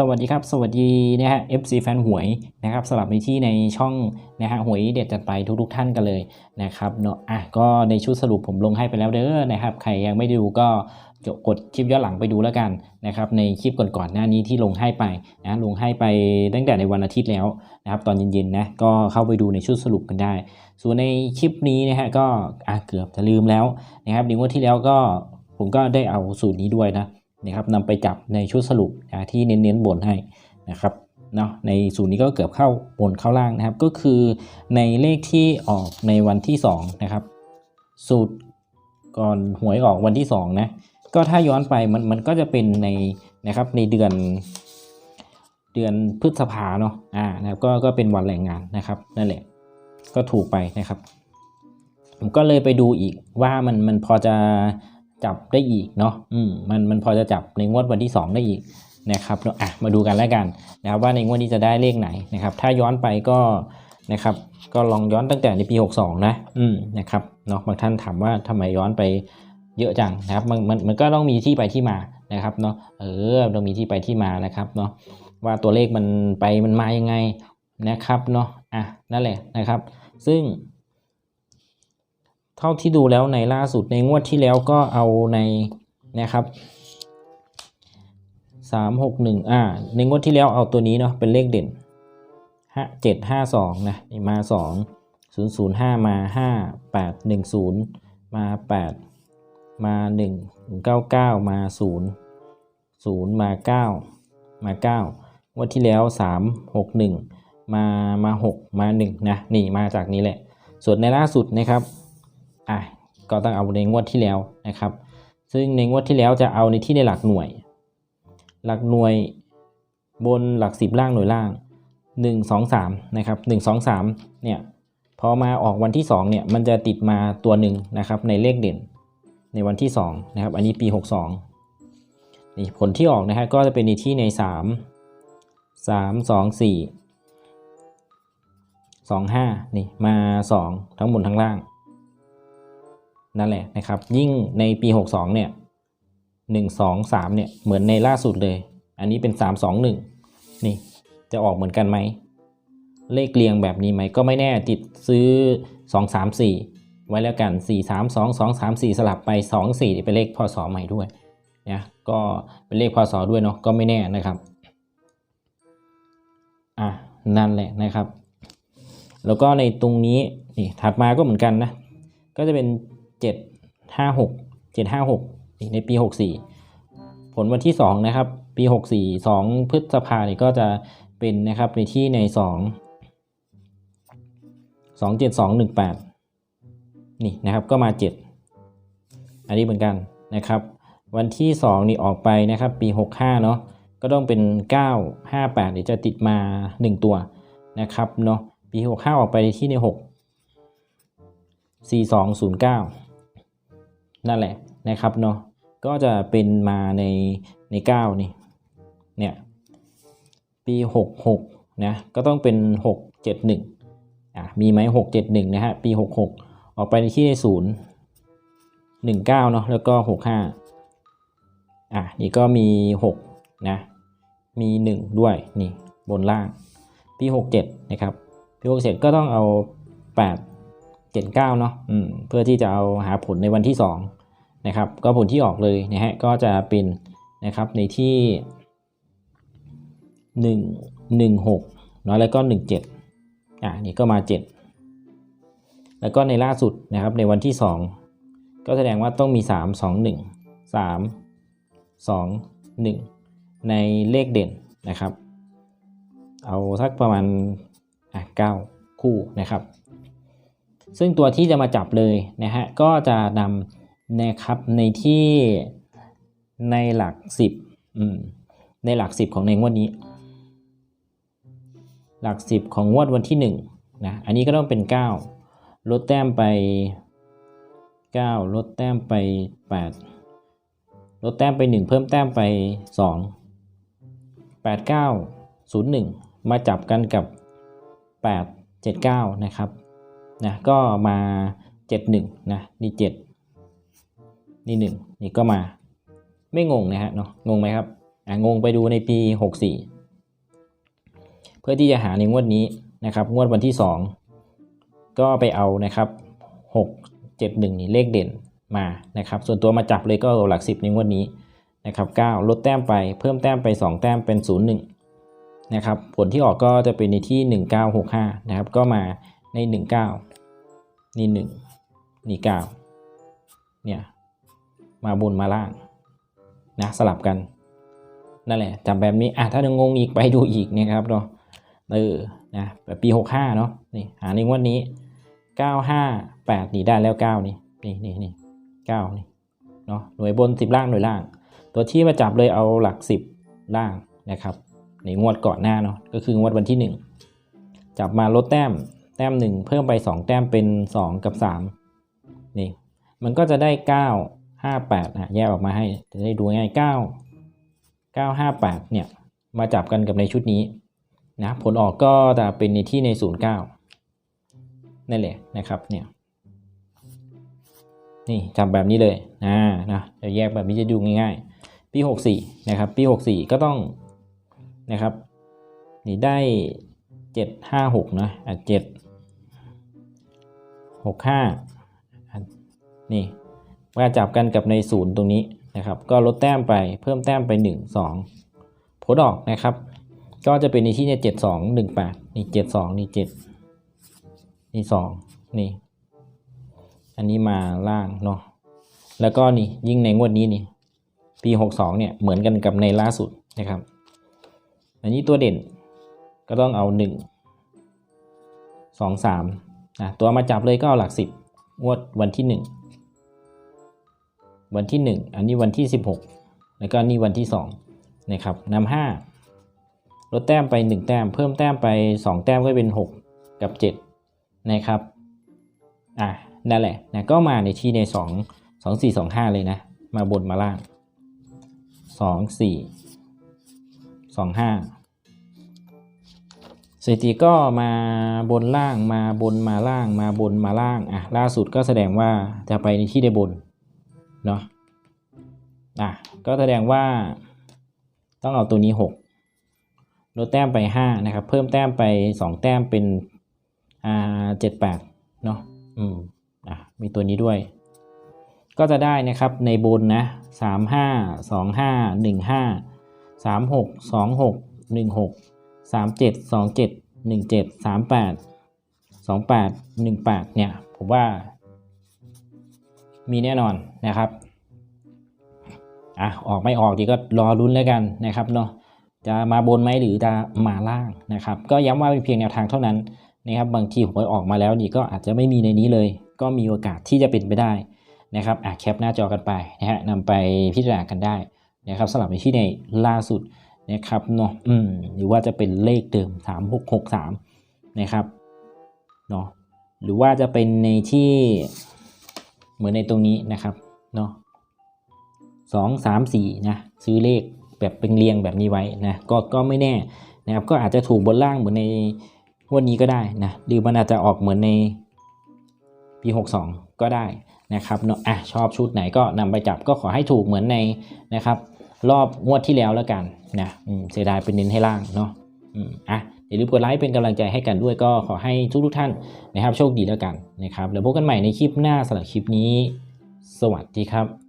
สวัสดีครับ สวัสดีนะฮะ FC แฟนหวยนะครับสลับในที่ในช่องนะฮะหวยเด็ดจัดไปทุกๆท่านกันเลยนะครับเนาะอะก็ในชุดสรุปผมลงให้ไปแล้วเด้อนะครับ ใครยังไม่ได้ดูก็กดคลิปย้อนหลังไปดูแล้วกันนะครับในคลิปก่อนๆหน้านี้ที่ลงให้ไปนะลงให้ไปตั้งแต่ในวันอาทิตย์แล้วนะครับตอนเย็นๆนะก็เข้าไปดูในชุดสรุปกันได้ ส่วนในคลิปนี้นะฮะก็อะเกือบจะลืมแล้วนะครับในงวดที่แล้วก็ผมก็ได้เอาสูตรนี้ด้วยนะ นะครับนำไปจับในชุดสรุปนะที่เน้นๆบนให้นะครับเนาะในสูตรนี้ก็เกือบเข้าบนเข้าล่างนะครับ ก็คือในเลขที่ออกในวันที่2นะครับสูตรก่อนหวยออกวันที่2นะก็ถ้าย้อนไปมันมันก็จะเป็นในนะครับในเดือนเดือนพฤษภาเนาะอ่านะครับก็ก็เป็นวันแรงงานนะครับนั่นแหละก็ถูกไปนะครับ ผมก็เลยไปดูอีกว่ามันมันพอจะ จับได้อีกเนาะอืมมันมันพอจะจับในงวดวันที่ 2 ได้อีกนะครับเนาะอะมาดูกันแล้วกันนะครับว่าในงวดนี้จะได้เลขไหนนะครับ ถ้าย้อนไปก็นะครับ ก็ลองย้อนตั้งแต่ในปี 62 นะ อืมนะครับเนาะบางท่านถามว่าทำไมย้อนไปเยอะจังนะครับมันมันมันก็ต้องมีที่ไปที่มานะครับเนาะเออต้องมีที่ไปที่มานะครับเนาะว่าตัวเลขมันไปมันมายังไงนะครับเนาะอะนั่นแหละนะครับ ซึ่ง เท่าที่ดูแล้วในล่าสุดในงวดที่แล้วก็เอาในนะครับสามหกหนึ่งอ่าในงวดที่แล้วเอาตัวนี้เนาะเป็นเลขเด่นห้าเจ็ดห้าสองนะนี่มาสองศูนย์ศูนย์ห้ามาห้าแปดหนึ่งศูนย์มาแปดมาหนึ่งเก้าเก้ามาศูนย์ศูนย์มาเก้ามาเก้างวดที่แล้วสามหกหนึ่งมามาหกมาหนึ่งนะนี่มาจากนี้แหละ ส่วนในล่าสุดนะครับ อะก็ต้องเอาในงวดที่แล้วนะครับ ซึ่งในงวดที่แล้วจะเอาในที่ในหลักหน่วย หลักหน่วยบนหลักสิบล่างหน่วยล่าง 1 2 3นะครับ1 2 3เนี่ยพอมาออกวันที่2เนี่ยมันจะติดมาตัวหนึ่งนะครับในเลขเด่นในวันที่2นะครับอันนี้ปี 62นี่ผลที่ออกนะฮะก็จะเป็นในที่ใน 3 3 2 4 2 5นี่มา 2 ทั้งบนทั้งล่าง นั่นแหละนะครับ ยิ่งในปี 62 เนี่ย 1 2 3 เนี่ย เหมือนในล่าสุดเลย อันนี้เป็น 3 2 1 นี่จะออกเหมือนกันไหม เลขเรียงแบบนี้ไหม ก็ไม่แน่ติดซื้อ 2 3 4 ไว้แล้วกัน 4 3 2 2 3 4 สลับไป 2 4เป็นเลขพศใหม่ด้วยนะก็เป็นเลขพศด้วยเนาะก็ไม่แน่นะครับอะนั่นแหละนะครับ แล้วก็ในตรงนี้นี่ถัดมาก็เหมือนกันนะก็จะเป็น 7 5 6 7 5 6 ในปี 64 ผลวันที่ 2 นะครับ ปี 64 2 พฤษภาเนี่ยก็จะเป็นนะครับในที่ใน 2 2 7 2 1 8 นี่นะครับก็มา 7 อันนี้เหมือนกันนะครับ วันที่ 2 นี่ออกไปนะครับ ปี 65 เนาะก็ต้องเป็น 9 5 8เดี๋ยวจะติดมา 1 ตัวนะครับเนาะปี 65 ออกไปในที่ใน 6 4209 นั่นแหละนะครับเนาะก็จะเป็นมาในใน9นี่เนี่ยปี66นะก็ต้องเป็น671อะมีไหม671นะฮะปี66ออกไปในที่ใน0 19เนาะแล้วก็65อะนี่ก็มี6นะมี1ด้วยนี่บนล่างปี67นะครับปี67ก็ต้องเอา 8 79เนาะอืมเพื่อที่จะเอาหาผลในวันที่2นะครับก็ผลที่ออกเลยนะฮะก็จะเป็นนะครับในที่1 1 6เนาะแล้วก็17อะนี่ก็มา7แล้วก็ในล่าสุดนะครับในวันที่2ก็แสดงว่าต้องมี3 2 1 3 2 1ในเลขเด่นนะครับ เอาสักประมาณอะ9คู่นะครับ ซึ่งตัวที่จะมาจับเลยนะฮะก็จะนำนะครับในที่ในหลัก 10อืมในหลัก 10 ของในงวดนี้ หลัก 10 ของงวดวันที่ 1 นะ อันนี้ก็ต้องเป็น 9 ลดแต้มไป 9 ลดแต้มไป 8 ลดแต้มไป 1 เพิ่มแต้มไป 2 8 9 0 1 มาจับกันกับ 8 7 9 นะครับ นะก็มา 7 1นะนี่7นี่ 1 นี่ก็มาไม่งงนะฮะเนาะงงไหมครับอะงงไปดูในปี 64 เพื่อที่จะหาในงวดนี้นะครับ งวดวันที่ 2 ก็ไปเอานะครับ 6 7 1 นี่เลขเด่นมานะครับ ส่วนตัวมาจับเลยก็หลัก 10 ในงวดนี้นะครับ 9 ลดแต้มไปเพิ่มแต้มไป 2 แต้มเป็น 0 1นะครับผลที่ออกก็จะเป็นในที่ 1965นะครับก็มาใน 19 นี่1นี่9เนี่ยมาบนมาล่างนะสลับกันนั่นแหละจำแบบนี้อะถ้ายังงอีกไปดูอีกนะครับเนาะเออนะแบบปี65เนาะนี่หาในงวดนี้958นี่ได้แล้ว9นี่นี่นี่นี่9นี่เนาะหน่วยบน10ล่างหน่วยล่าง ตัวที่มาจับเลยเอาหลัก10ล่างนะครับในงวดก่อนหน้าเนาะก็คืองวดวันที่1จับมาลดแต้ม แต้ม 1 เพิ่มไป 2 แต้มเป็น 2 กับ 3 นี่ มันก็จะได้ 9 58อะแยกออกมาให้ จะได้ดูง่าย 9 958 เนี่ย มาจับกันกับในชุดนี้นะผลออกก็จะเป็นในที่ใน 09 นั่นแหละนะครับเนี่ยนี่จำแบบนี้เลยนะนะจะแยกแบบนี้จะดูง่ายๆ ปี 64 นะครับ ปี 64 ก็ต้องนะครับ นี่ได้ 756 นะอะ7 65 นี่มาจับกันกับในศูนย์ตรงนี้นะครับ ก็ลดแต้มไปเพิ่มแต้มไป 1 2 ผลออกนะครับ ก็จะเป็นในที่เนี่ย7 2 1 8 นี่ 7 2 นี่ 7 นี่ 2 นี่ อันนี้มาล่างเนาะ แล้วก็นี่ยิ่งในงวดนี้นี่ปี 62 เนี่ยเหมือนกันกับในล่าสุดนะครับ อันนี้ตัวเด่นก็ต้องเอา 1 2 3นะ ตัวมาจับเลยก็เอาหลัก 10งวดวันที่ 1 วันที่ 1 อันนี้วันที่ 16 แล้วก็นี่วันที่2นะครับนำ5ลดแต้มไป 1 แต้ม เพิ่มแต้มไป 2 แต้มก็เป็น 6 กับ 7 นะครับอะนั่นแหละนะก็มาในที่ใน 2 2 4 2 5 เลยนะ มาบนมาล่าง 2 4 2 5 สถิติก็มาบนล่างมาบนมาล่างมาบนมาล่างอะล่าสุดก็แสดงว่าจะไปในที่ได้บนเนาะอะก็แสดงว่าต้องเอาตัวนี้ 6 ลดแต้มไป 5 นะครับ เพิ่มแต้มไป 2 แต้มเป็นอ่า7 8เนาะอืมอะมีตัวนี้ด้วย ก็จะได้นะครับในบนนะ3 5 2 5 1 5 3 6 2 6 1 6สามเจ็ดสองเจ็ดหนึ่งเจ็ดสามแปดสองแปดหนึ่ง แปดเนี่ย ผมว่า มีแน่นอนนะครับอะออกไม่ออกดีก็รอรุ้นแล้วกันนะครับเนาะจะมาบนไหมหรือจะมาล่างนะครับ ก็ย้ำว่าเป็นเพียงแนวทางเท่านั้นนะครับบางทีหวยออกมาแล้วนี่ก็อาจจะไม่มีในนี้เลย ก็มีโอกาสที่จะเป็นไปได้นะครับอะแคปหน้าจอกันไปนะฮะนำไปพิจารณากันได้นะครับสำหรับในที่ในล่าสุด นะครับเนาะอืมหรือว่าจะเป็นเลขเดิม 3663 นะครับเนาะหรือว่าจะเป็นในที่เหมือนในตรงนี้นะครับเนาะสองสามสี่นะซื้อเลขแบบเป็นเรียงแบบนี้ไว้นะก็ก็ไม่แน่นะครับก็อาจจะถูกบนล่างเหมือนในวันนี้ก็ได้นะหรือมันอาจจะออกเหมือนในปี 62 ก็ได้นะครับเนาะอะชอบชุดไหนก็นำไปจับก็ขอให้ถูกเหมือนในนะครับ รอบงวดที่แล้วแล้วกันนะเสียดายเป็นเน้นให้ล่างเนาะอะอย่าลืมกดไลค์เป็นกำลังใจให้กันด้วยก็ขอให้ทุกทุกท่านนะครับโชคดีแล้วกันนะครับแล้วพบกันใหม่ในคลิปหน้าสำหรับคลิปนี้ สวัสดีครับ